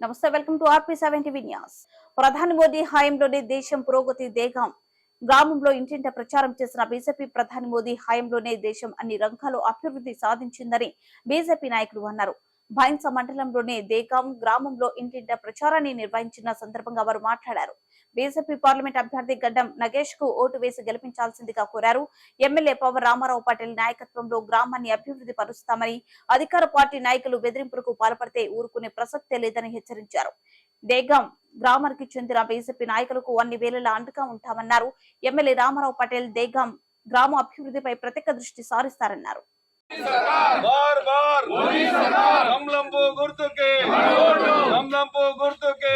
నమస్తే welcome to RP seven TV news. ప్రధాని మోదీ హయాంలోనే దేశం పురోగతి దేగం గ్రామంలో ఇంటింట ప్రచారం చేసిన బీజేపీ ప్రధాని మోదీ హయాంలోనే దేశం అన్ని రంగాల్లో అభివృద్ధి సాధించిందని బీజేపీ నాయకులు అన్నారు. భైన్స మండలంలోని దేగాం గ్రామంలో ఇంటింట ప్రచారాన్ని నిర్వహించిన సందర్భంగా వారు మాట్లాడారు. బీజేపీ పార్లమెంట్ అభ్యర్థి గడ్డం నగేష్కు ఓటు వేసి గెలిపించాల్సిందిగా కోరారు. ఎమ్మెల్యే పవన్ రామారావు పాటిల్ నాయకత్వంలో గ్రామాన్ని అభివృద్ధి పరుస్తామని అధికార పార్టీ నాయకులు బెదిరింపులకు పాల్పడితే ఊరుకునే ప్రసక్తే లేదని హెచ్చరించారు. దేగాం గ్రామానికి చెందిన బీజేపీ నాయకులకు అన్ని వేళలా అండగా ఉంటామన్నారు. ఎమ్మెల్యే రామారావు పటేల్ దేగాం గ్రామ అభివృద్ధిపై ప్రత్యేక దృష్టి సారిస్తారన్నారు. బార్ బార్ కమలంపు గుర్తుకే కమలంపు గుర్తుకే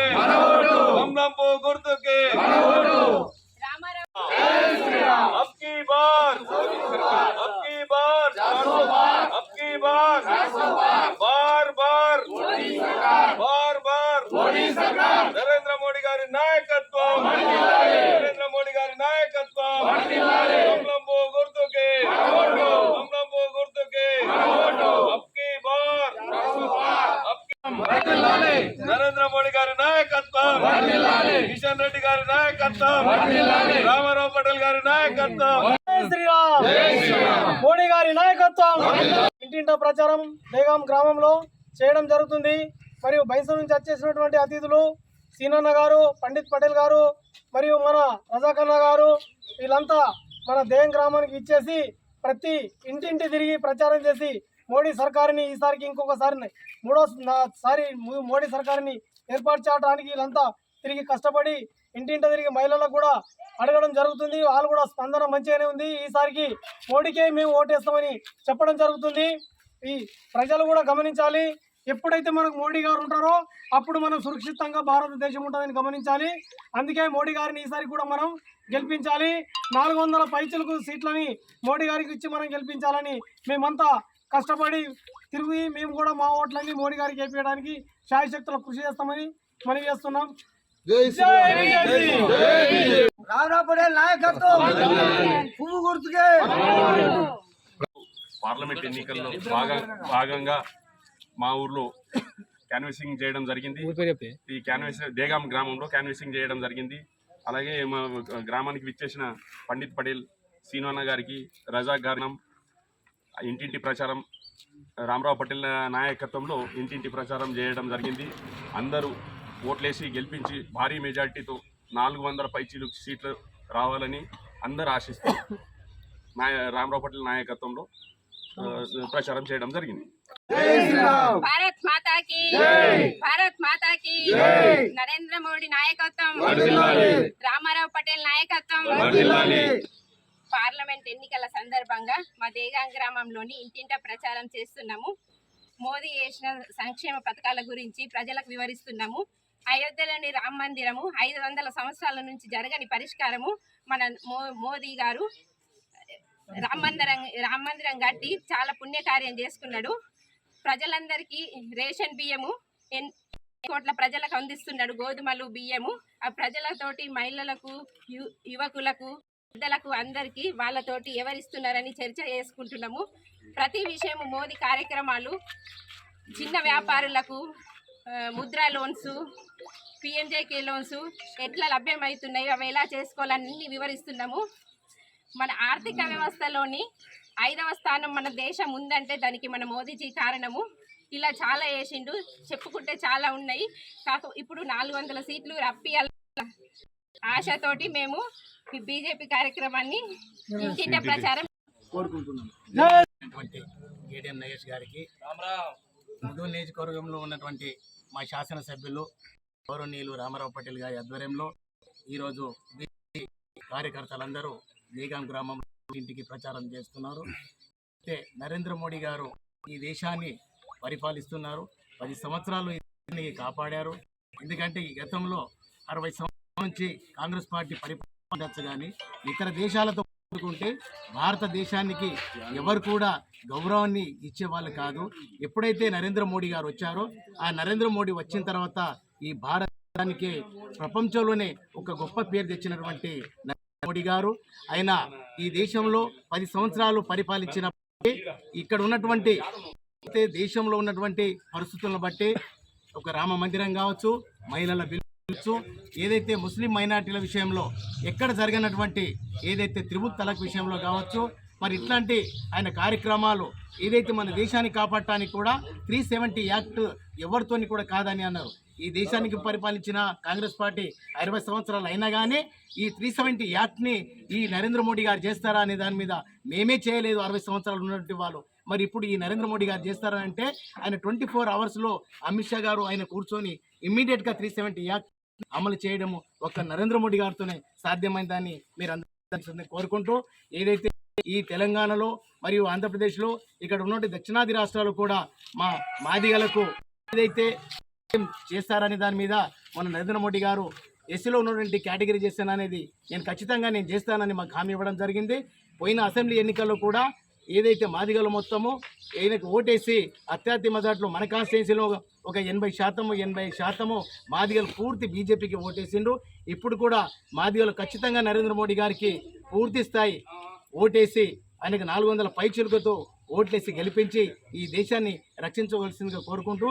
కమలంపు గుర్తుకే నాయకత్వం. కిషన్ రెడ్డి గారి నాయకత్వం. రామారావు పటేల్ గారి నాయకత్వం. మోడీ గారి నాయకత్వం. ఇంటింట ప్రచారం బేగం గ్రామంలో చేయడం జరుగుతుంది. మరియు బైసన్ నుంచి వచ్చేసినటువంటి అతిథులు సీనన్న గారు పండిత్ పటేల్ గారు మరియు మన రజాకన్న గారు వీళ్ళంతా మన దేయం గ్రామానికి ఇచ్చేసి ప్రతి ఇంటింటి తిరిగి ప్రచారం చేసి మోడీ సర్కారుని ఈసారికి ఇంకొకసారి మూడో సారి మోడీ సర్కారుని ఏర్పాటు చేయడానికి వీళ్ళంతా తిరిగి కష్టపడి ఇంటింట తిరిగి మహిళలకు కూడా అడగడం జరుగుతుంది. వాళ్ళు కూడా స్పందన మంచిగానే ఉంది. ఈసారికి మోడీకే మేము ఓటేస్తామని చెప్పడం జరుగుతుంది. ఈ ప్రజలు కూడా గమనించాలి. ఎప్పుడైతే మనకు మోడీ గారు ఉంటారో అప్పుడు మనం సురక్షితంగా భారతదేశం ఉంటుందని గమనించాలి. అందుకే మోడీ గారిని ఈసారి కూడా మనం గెలిపించాలి. నాలుగు వందల పైచులకు సీట్లని మోడీ గారికి ఇచ్చి మనం గెలిపించాలని మేమంతా కష్టపడి తిరిగి మేము కూడా మా ఓట్లన్నీ మోడీ గారికి వేపించడానికి శాయశక్తుల కృషి చేస్తామని మనవి చేస్తున్నాం. పటేల్ నాయకత్వం. పువ్వు గుర్తుకే. పార్లమెంట్ ఎన్నికల్లో భాగ భాగంగా మా ఊర్లో క్యాన్వసింగ్ చేయడం జరిగింది. ఈ క్యాన్వస్ దేగాం గ్రామంలో క్యాన్వసింగ్ చేయడం జరిగింది. అలాగే మా గ్రామానికి విచ్చేసిన పండిత్ పటేల్ సీనోన్న గారికి రజాక్ గారినం ఇంటింటి ప్రచారం రామరావు పటేల్ నాయకత్వంలో ఇంటింటి ప్రచారం చేయడం జరిగింది. అందరూ ఓట్లేసి గెలిపించి భారీ మెజార్టీతో నాలుగు వందల పైచీలు సీట్లు రావాలని అందరూ ఆశిస్తూ నాయ రామరావు పటేల్ నాయకత్వంలో ప్రచారం చేయడం జరిగింది. భారత్ మాతా కి భారత్ మాతా కి నరేంద్ర మోడీ నాయకత్వం. రామారావు పటేల్ నాయకత్వం. పార్లమెంట్ ఎన్నికల సందర్భంగా మా దేగాం గ్రామంలోని ఇంటింట ప్రచారం చేస్తున్నాము. మోదీ చేసిన సంక్షేమ పథకాల గురించి ప్రజలకు వివరిస్తున్నాము. అయోధ్యలోని రామ మందిరము ఐదు వందల సంవత్సరాల నుంచి జరగని పరిష్కారము మన మో మోదీ గారు రామ మందిరం రామ మందిరం కట్టి చాలా పుణ్యకార్యం చేసుకున్నాడు. ప్రజలందరికీ రేషన్ బియ్యము ఎన్ కోట్ల ప్రజలకు అందిస్తున్నాడు గోధుమలు బియ్యము. ఆ ప్రజలతోటి మహిళలకు యు- యువకులకు పెద్దలకు అందరికీ వాళ్ళతోటి ఎవరిస్తున్నారని చర్చ చేసుకుంటున్నాము. ప్రతి విషయము మోదీ కార్యక్రమాలు చిన్న వ్యాపారులకు ముద్ర ముద్రా లోన్స్ పిఎంజేకే లోన్స్ ఎట్లా లభ్యమవుతున్నాయి అవి ఎలా చేసుకోవాలని వివరిస్తున్నాము. మన ఆర్థిక వ్యవస్థలోని ఐదవ స్థానం మన దేశం ఉందంటే దానికి మన మోదీజీ కారణము. ఇలా చాలా వేసిండు చెప్పుకుంటే చాలా ఉన్నాయి. కాక ఇప్పుడు నాలుగు వందల సీట్లు రప్పియాలి. ఆశతోటి మేము ఈ బీజేపీ కార్యక్రమాన్ని ఇంటింట ప్రచారం ఉన్నటువంటి ఏడిఎం నగేష్ గారికి ముదు నియోజకవర్గంలో ఉన్నటువంటి మా శాసనసభ్యులు గౌరవనీయులు రామారావు పటేల్ గారి ఆధ్వర్యంలో ఈరోజు బీజేపీ కార్యకర్తలందరూ బీగాం గ్రామంలో ఇంటికి ప్రచారం చేస్తున్నారు. అయితే నరేంద్ర మోడీ గారు ఈ దేశాన్ని పరిపాలిస్తున్నారు. పది సంవత్సరాలు కాపాడారు. ఎందుకంటే ఈ గతంలో అరవై సంవత్సరాల నుంచి కాంగ్రెస్ పార్టీ పరిపాలించచ్చు కానీ ఇతర దేశాలతో పోల్చుకుంటే భారతదేశానికి ఎవరు కూడా గౌరవాన్ని ఇచ్చేవాళ్ళు కాదు. ఎప్పుడైతే నరేంద్ర మోడీ గారు వచ్చారో ఆ నరేంద్ర మోడీ వచ్చిన తర్వాత ఈ భారతానికి ప్రపంచంలోనే ఒక గొప్ప పేరు తెచ్చినటువంటి మోడీ గారు. ఆయన ఈ దేశంలో పది సంవత్సరాలు పరిపాలించిన ఇక్కడ ఉన్నటువంటి దేశంలో ఉన్నటువంటి పరిస్థితులను బట్టి ఒక రామ మందిరం కావచ్చు మహిళల బిల్లు ఏదైతే ముస్లిం మైనార్టీల విషయంలో ఎక్కడ జరిగినటువంటి ఏదైతే త్రిబుల్ తలక్ విషయంలో కావచ్చు మరి ఇట్లాంటి ఆయన కార్యక్రమాలు ఏదైతే మన దేశాన్ని కాపాడటానికి కూడా త్రీ సెవెంటీ యాక్ట్ ఎవరితోని కూడా కాదని అన్నారు. ఈ దేశానికి పరిపాలించిన కాంగ్రెస్ పార్టీ అరవై సంవత్సరాలు అయినా కానీ ఈ త్రీ సెవెంటీ యాక్ట్ని ఈ నరేంద్ర మోడీ గారు చేస్తారా అనే దాని మీద మేమే చేయలేదు అరవై సంవత్సరాలు ఉన్నటువంటి వాళ్ళు. మరి ఇప్పుడు ఈ నరేంద్ర మోడీ గారు చేస్తారా అంటే ఆయన ట్వంటీ ఫోర్ అవర్స్లో అమిత్ షా గారు ఆయన కూర్చొని ఇమ్మీడియట్గా త్రీ సెవెంటీ యాక్ట్ అమలు చేయడము ఒక్క నరేంద్ర మోడీ గారితోనే సాధ్యమైందని మీరు అందరూ కోరుకుంటూ ఏదైతే ఈ తెలంగాణలో మరియు ఆంధ్రప్రదేశ్లో ఇక్కడ ఉన్నటువంటి దక్షిణాది రాష్ట్రాలు కూడా మా మాదిగలకు ఏదైతే చేస్తారనే దాని మీద మన నరేంద్ర మోడీ గారు ఎస్సీలో ఉన్నటువంటి కేటగిరీ చేస్తాననేది నేను ఖచ్చితంగా నేను చేస్తానని మాకు హామీ ఇవ్వడం జరిగింది. పోయిన అసెంబ్లీ ఎన్నికల్లో కూడా ఏదైతే మాదిగలు మొత్తము ఈయనకు ఓటేసి అత్యాతి మెజార్టీలో మన కాన్స్టిట్యున్సీలో ఒక ఎనభై శాతము ఎనభై శాతము మాదిగలు పూర్తి బీజేపీకి ఓటేసిండ్రు. ఇప్పుడు కూడా మాదిగలు ఖచ్చితంగా నరేంద్ర మోడీ గారికి పూర్తి స్థాయి ఓటేసి ఆయనకు నాలుగు వందల పైచులకతో ఓట్లేసి గెలిపించి ఈ దేశాన్ని రక్షించవలసిందిగా కోరుకుంటూ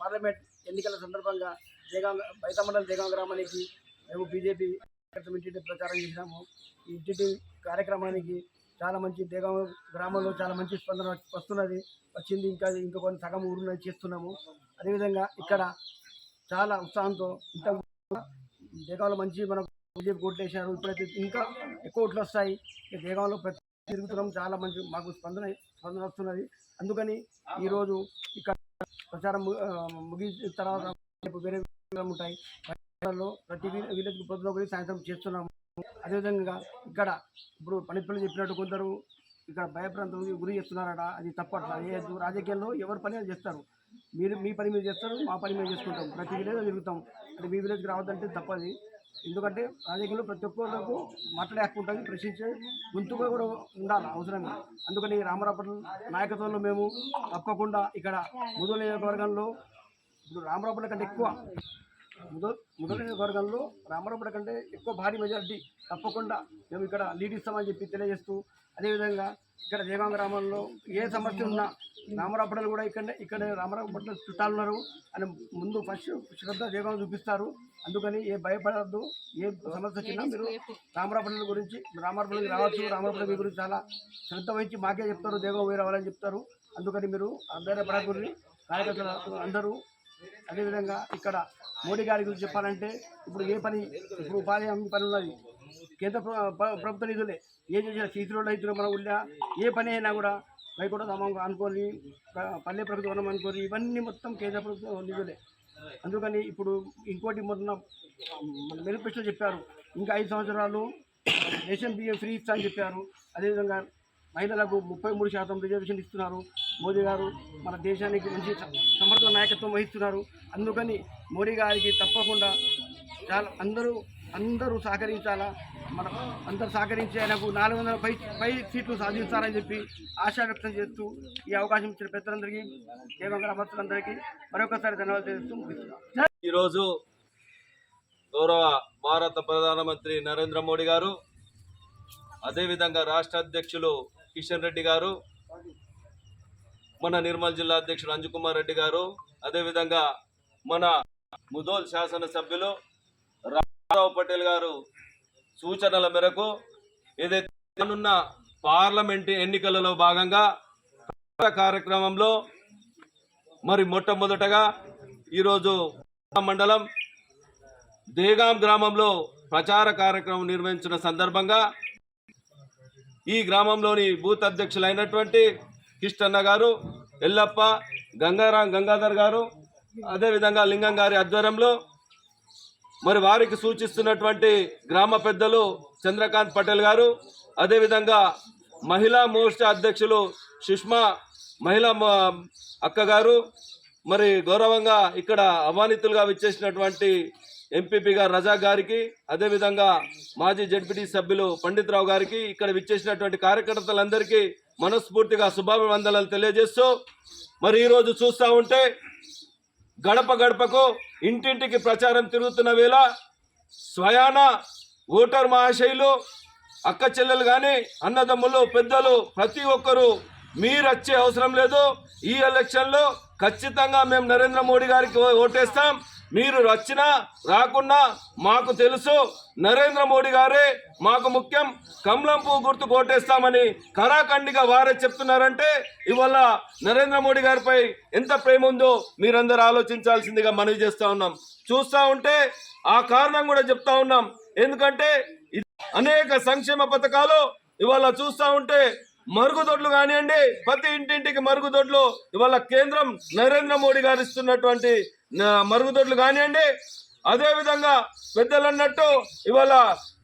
పార్లమెంట్ ఎన్నికల సందర్భంగా జయగాం బైతమండలం జయగాం గ్రామానికి మేము బీజేపీ ఇంటింటి ప్రచారం చేసినాము. ఈ ఇంటింటి కార్యక్రమానికి చాలా మంచి దేగం గ్రామంలో చాలా మంచి స్పందన వస్తున్నది వచ్చింది. ఇంకా ఇంకా కొన్ని సగం ఊరు చేస్తున్నాము. అదేవిధంగా ఇక్కడ చాలా ఉత్సాహంతో ఇంత దేగంలో మంచి మనం బీజేపీ ఓట్లు వేశారు ఇప్పుడైతే ఇంకా ఎక్కువ ఓట్లు వస్తాయి. దేగంలో ప్రతి తిరుగుతున్నాం. చాలా మంచి మాకు స్పందన స్పందన వస్తున్నది. అందుకని ఈరోజు ఇక్కడ ప్రచారం ముగిసిన తర్వాత రేపు వేరే ఉంటాయి. ప్రతి విలేజ్ పొద్దున సాయంత్రం చేస్తున్నాము. అదేవిధంగా ఇక్కడ ఇప్పుడు పనిపిల్లలు చెప్పినట్టు కొందరు ఇక్కడ భయప్రాంతం గురి చేస్తున్నారట అది తప్పట్లా ఏ రాజకీయాల్లో ఎవరి పని అది చేస్తారు. మీరు మీ పని మీరు చేస్తారు మా పని మేము చేసుకుంటాం. ప్రతి విలేజ్ తిరుగుతాం. అంటే మీ విలేజ్కి రావద్దంటే తప్పది. ఎందుకంటే రాజకీయంలో ప్రతి ఒక్కరికి మాట్లాడే హక్కు ఉంటుంది ప్రశ్నించే గొంతుగా కూడా ఉండాలి అవసరంగా. అందుకని రామరాపట్ల నాయకత్వంలో మేము తప్పకుండా ఇక్కడ ముదో నియోజకవర్గంలో ఇప్పుడు రామరాపట్ల కంటే ఎక్కువ మొదటి వర్గంలో నియోజకవర్గంలో రామరాపట్ల కంటే ఎక్కువ భారీ మెజారిటీ తప్పకుండా మేము ఇక్కడ లీడ్ ఇస్తామని చెప్పి తెలియజేస్తూ అదేవిధంగా ఇక్కడ దేవాంగ గ్రామంలో ఏ సమస్య ఉన్నా రామరాపటలు కూడా ఇక్కడ ఇక్కడ రామరాపట్ల చుట్టాలు ఉన్నారు. అని ముందు ఫస్ట్ శ్రద్ధ దేవాంగ చూపిస్తారు. అందుకని ఏ భయపడద్దు ఏ సమస్య వచ్చినా మీరు రామరాపట్ల గురించి రామరాపట్లకి రావచ్చు రామరాపట్ల మీ గురించి చాలా శ్రద్ధ వహించి మాకే చెప్తారు దేవం వేరే వాళ్ళని చెప్తారు. అందుకని మీరు అందరూ పడకూడదు కార్యకర్తలు అందరూ అదేవిధంగా ఇక్కడ మోడీ గారి గురించి చెప్పాలంటే ఇప్పుడు ఏ పని ఇప్పుడు ఉపాధి హామీ పని ఉన్నది. కేంద్ర ప్రభుత్వ నిధులే. ఏ చేసిన సీసీ రోడ్లు అయితే మన ఉల్లా ఏ పని అయినా కూడా కూడా సమం అనుకొని ప- పల్లె ప్రభుత్వం అనుకొని ఇవన్నీ మొత్తం కేంద్ర ప్రభుత్వ నిధులే. అందుకని ఇప్పుడు ఇంకోటి మొన్న మేనిఫెస్టో చెప్పారు. ఇంకా ఐదు సంవత్సరాలు రేషన్ బియ్యం ఫ్రీ ఇస్తా అని చెప్పారు. అదేవిధంగా మహిళలకు ముప్పై మూడు శాతం రిజర్వేషన్ ఇస్తున్నారు. మోదీ గారు మన దేశానికి మంచి సమర్థ నాయకత్వం వహిస్తున్నారు. అందుకని మోడీ గారికి తప్పకుండా చాలా అందరూ అందరూ సహకరించాలా? మన అందరూ సహకరించి ఆయనకు నాలుగు వందల పై పై సీట్లు సాధించాలని చెప్పి ఆశా వ్యక్తం చేస్తూ ఈ అవకాశం ఇచ్చిన పెద్దలందరికీ దేవంగర భక్తులందరికీ మరొకసారి ధన్యవాదాలు తెలుస్తూ ముగిస్తున్నాను. ఈరోజు గౌరవ భారత ప్రధానమంత్రి నరేంద్ర మోడీ గారు అదేవిధంగా రాష్ట్ర అధ్యక్షులు కిషన్ రెడ్డి గారు మన నిర్మల్ జిల్లా అధ్యక్షుడు అంజుకుమార్ రెడ్డి గారు అదేవిధంగా మన ముదోల్ శాసనసభ్యులు రామారావు పటేల్ గారు సూచనల మేరకు ఏదైతే ఉన్న పార్లమెంట్ ఎన్నికలలో భాగంగా కార్యక్రమంలో మరి మొట్టమొదటగా ఈరోజు మండలం దేగాం గ్రామంలో ప్రచార కార్యక్రమం నిర్వహించిన సందర్భంగా ఈ గ్రామంలోని బూత్ అధ్యక్షులైనటువంటి కిష్టన్న గారు ఎల్లప్ప గంగారాం గంగాధర్ గారు అదేవిధంగా లింగం గారి ఆధ్వర్యంలో మరి వారికి సూచిస్తున్నటువంటి గ్రామ పెద్దలు చంద్రకాంత్ పటేల్ గారు అదేవిధంగా మహిళా మోర్చా అధ్యక్షులు సుష్మా మహిళా మ- అక్క గారు మరి గౌరవంగా ఇక్కడ అవానితులుగా విచ్చేసినటువంటి ఎంపీపీ గారు రజా గారికి అదేవిధంగా మాజీ జడ్పీటీ సభ్యులు పండిత్ రావు గారికి ఇక్కడ విచ్చేసినటువంటి కార్యకర్తలందరికీ మనస్ఫూర్తిగా శుభాభివందనలు తెలియజేస్తూ మరి ఈరోజు చూస్తూ ఉంటే గడప గడపకు ఇంటింటికి ప్రచారం తిరుగుతున్న వేళ స్వయాన ఓటర్ మహాశైలు అక్క చెల్లెలు కానీ అన్నదమ్ములు పెద్దలు ప్రతి ఒక్కరూ మీరు వచ్చే అవసరం లేదు. ఈ ఎలక్షన్లో ఖచ్చితంగా మేము నరేంద్ర మోడీ గారికి ఓటేస్తాం మీరు వచ్చినా రాకున్నా మాకు తెలుసు. నరేంద్ర మోడీ గారే మాకు ముఖ్యం. కమలం పువ్వు గుర్తు కోటేస్తామని కరాఖండిగా వారే చెప్తున్నారంటే ఇవాళ నరేంద్ర మోడీ గారిపై ఎంత ప్రేమ ఉందో మీరందరూ ఆలోచించాల్సిందిగా మనవి చేస్తా ఉన్నాం. చూస్తూ ఉంటే ఆ కారణం కూడా చెప్తా ఉన్నాం. ఎందుకంటే అనేక సంక్షేమ పథకాలు ఇవాళ చూస్తా ఉంటే మరుగుదొడ్లు కానివ్వండి ప్రతి ఇంటింటికి మరుగుదొడ్లు ఇవాళ కేంద్రం నరేంద్ర మోడీ గారు ఇస్తున్నటువంటి మరుగుదొడ్లు కానివ్వండి అదేవిధంగా పెద్దలు అన్నట్టు ఇవాళ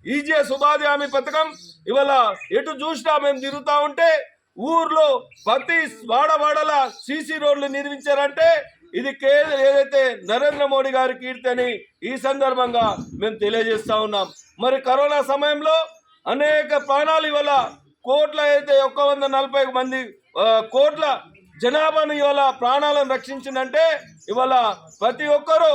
ఈజీఎస్ ఉపాధి హామీ పథకం ఇవాళ ఎటు చూసినా మేము తిరుగుతూ ఉంటే ఊర్లో ప్రతి వాడవాడల సీసీ రోడ్లు నిర్మించారంటే ఇది కే ఏదైతే నరేంద్ర మోడీ గారి కీర్తి అని ఈ సందర్భంగా మేము తెలియజేస్తా ఉన్నాం. మరి కరోనా సమయంలో అనేక ప్రాణాలు ఇవాళ కోట్ల అయితే ఒక్క వంద నలభై మంది కోట్ల జనాభాను ఇవాళ ప్రాణాలను రక్షించిందంటే ఇవాళ ప్రతి ఒక్కరూ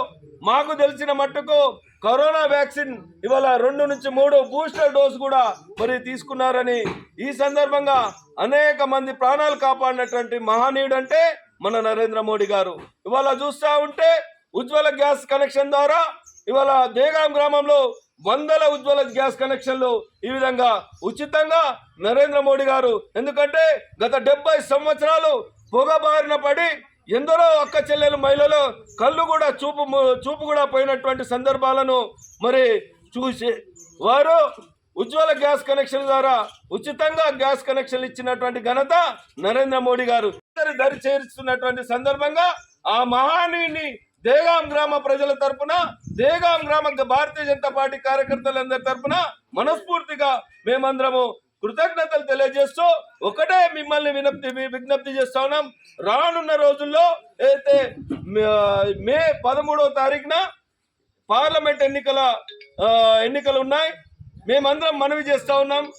మాకు తెలిసిన మట్టుకు కరోనా వ్యాక్సిన్ ఇవాళ రెండు నుంచి మూడు బూస్టర్ డోస్ కూడా మరి తీసుకున్నారని ఈ సందర్భంగా అనేక మంది ప్రాణాలు కాపాడినటువంటి మహనీయుడు అంటే మన నరేంద్ర మోడీ గారు. ఇవాళ చూస్తా ఉంటే ఉజ్వల గ్యాస్ కనెక్షన్ ద్వారా ఇవాళ దేగాం గ్రామంలో వందల ఉజ్వల గ్యాస్ కనెక్షన్లు ఈ విధంగా ఉచితంగా నరేంద్ర మోడీ గారు. ఎందుకంటే గత డెబ్బై సంవత్సరాలు పొగబారిన పడి ఎందరో అక్క చెల్లెలు మహిళలు కళ్ళు కూడా చూపు చూపు కూడా పోయినటువంటి సందర్భాలను మరి చూసి వారు ఉజ్వల గ్యాస్ కనెక్షన్ ద్వారా ఉచితంగా గ్యాస్ కనెక్షన్ ఇచ్చినటువంటి ఘనత నరేంద్ర మోడీ గారు. దరి చేరుస్తున్నటువంటి సందర్భంగా ఆ మహానీయుని దేగాం గ్రామ ప్రజల తరపున దేగాం గ్రామ భారతీయ జనతా పార్టీ కార్యకర్తలందరి తరపున మనస్ఫూర్తిగా మేమందరము కృతజ్ఞతలు తెలియజేస్తూ ఒకటే మిమ్మల్ని వినప్తి విజ్ఞప్తి చేస్తా ఉన్నాం. రానున్న రోజుల్లో అయితే మే- పదమూడవ తారీఖున పార్లమెంట్ ఎన్నికల ఎన్నికలు ఉన్నాయి మేమందరం మనవి చేస్తా ఉన్నాం.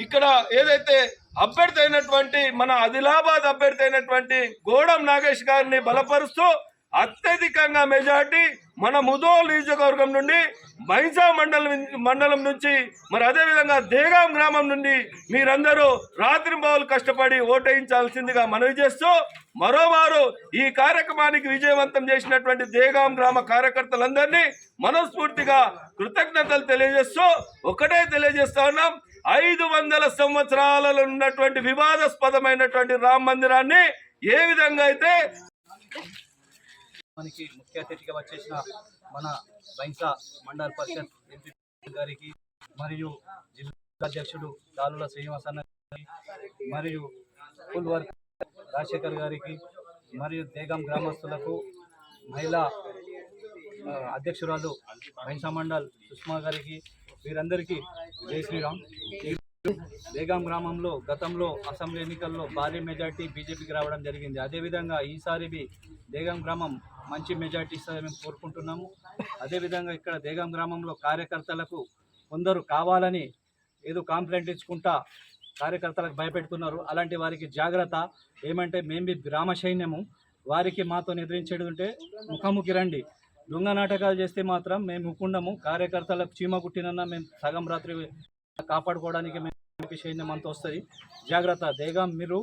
ఇక్కడ ఏదైతే అభ్యర్థి అయినటువంటి మన ఆదిలాబాద్ అభ్యర్థి అయినటువంటి గోడం నాగేష్ గారిని బలపరుస్తూ అత్యధికంగా మెజార్టీ మన ముదోల్ నియోజకవర్గం నుండి బైంసా మండలం మండలం నుంచి మరి అదేవిధంగా దేగాం గ్రామం నుండి మీరందరూ రాత్రింబావులు కష్టపడి ఓటేయించాల్సిందిగా మనవి చేస్తూ మరోమారు ఈ కార్యక్రమానికి విజయవంతం చేసినటువంటి దేగాం గ్రామ కార్యకర్తలందరినీ మనస్ఫూర్తిగా కృతజ్ఞతలు తెలియజేస్తూ ఒకటే తెలియజేస్తా ఉన్నాం ఐదు వందల సంవత్సరాలలో ఉన్నటువంటి వివాదాస్పదమైనటువంటి రామ మందిరాన్ని ఏ విధంగా అయితే మనకి ముఖ్య అతిథిగా వచ్చేసిన మన బైంసా మండల పరిషత్ ఎంపీ గారికి మరియు జిల్లా అధ్యక్షుడు దాలుల శ్రీనివాసన్న గారికి మరియు ఫుల్ వర్క్ రాజశేఖర్ గారికి మరియు దేగం గ్రామస్తులకు మహిళా అధ్యక్షురాలు బైంసా మండల్ సుష్మా గారికి వీరందరికీ జై శ్రీరామ్. బేగం గ్రామంలో గతంలో అసెంబ్లీ ఎన్నికల్లో భారీ మెజార్టీ బీజేపీకి రావడం జరిగింది. అదేవిధంగా ఈసారి బి దేగాం గ్రామం మంచి మెజార్టీ ఇస్తుందని మేము కోరుకుంటున్నాము. అదేవిధంగా ఇక్కడ దేగం గ్రామంలో కార్యకర్తలకు కొందరు కావాలని ఏదో కాంప్లైంట్ ఇచ్చుకుంటా కార్యకర్తలకు భయపెడుతున్నారు. అలాంటి వారికి జాగ్రత్త. ఏమంటే మేము బి గ్రామ సైన్యము. వారికి మాతో నిద్రించేది ఉంటే ముఖాముఖి రండి. దొంగ నాటకాలు చేస్తే మాత్రం మేము ముక్కుండము కార్యకర్తలకు చీమ కుట్టినన్నా మేము సగం రాత్రి కాపాడుకోవడానికి మేము సైన్యం అంత వస్తుంది. జాగ్రత్త. దేగం మీరు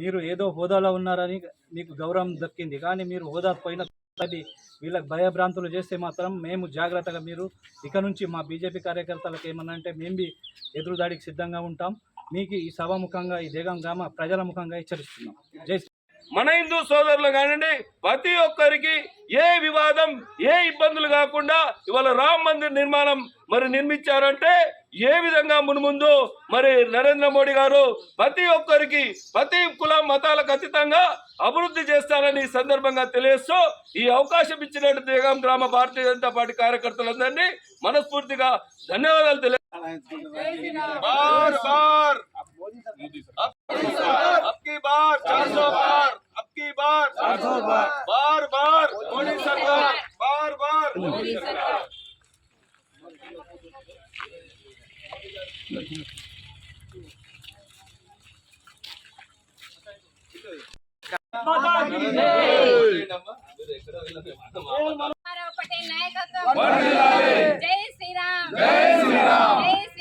మీరు ఏదో హోదాలో ఉన్నారని మీకు గౌరవం దక్కింది. కానీ మీరు హోదా పోయిన అది వీళ్ళకి భయభ్రాంతులు చేస్తే మాత్రం మేము జాగ్రత్తగా మీరు ఇక నుంచి మా బీజేపీ కార్యకర్తలకు ఏమన్నా అంటే మేము ఎదురుదాడికి సిద్ధంగా ఉంటాం. మీకు ఈ సభాముఖంగా ఈ దేగం గ్రామ ప్రజల ముఖంగా హెచ్చరిస్తున్నాం. జై మన హిందూ సోదరులు కానివ్వండి ప్రతి ఒక్కరికి ఏ వివాదం ఏ ఇబ్బందులు కాకుండా ఇవాళ రామ్ మందిర్ నిర్మాణం మరి నిర్మించారంటే ఏ విధంగా మునుముందు మరి నరేంద్ర మోడీ గారు ప్రతి ఒక్కరికి ప్రతి కుల మతాలకు ఖచ్చితంగా అభివృద్ధి చేస్తారని సందర్భంగా తెలియస్తూ ఈ అవకాశం ఇచ్చినట్టు జగం గ్రామ భారతీయ జనతా పార్టీ కార్యకర్తలందరినీ మనస్ఫూర్తిగా ధన్యవాదాలు తెలియ బార్ బార్. మోడీ సర్కార్. Bar bar. పటేల్ నాయకత్వం జై శ్రీరామ్ జై శ్రీరామ్ జై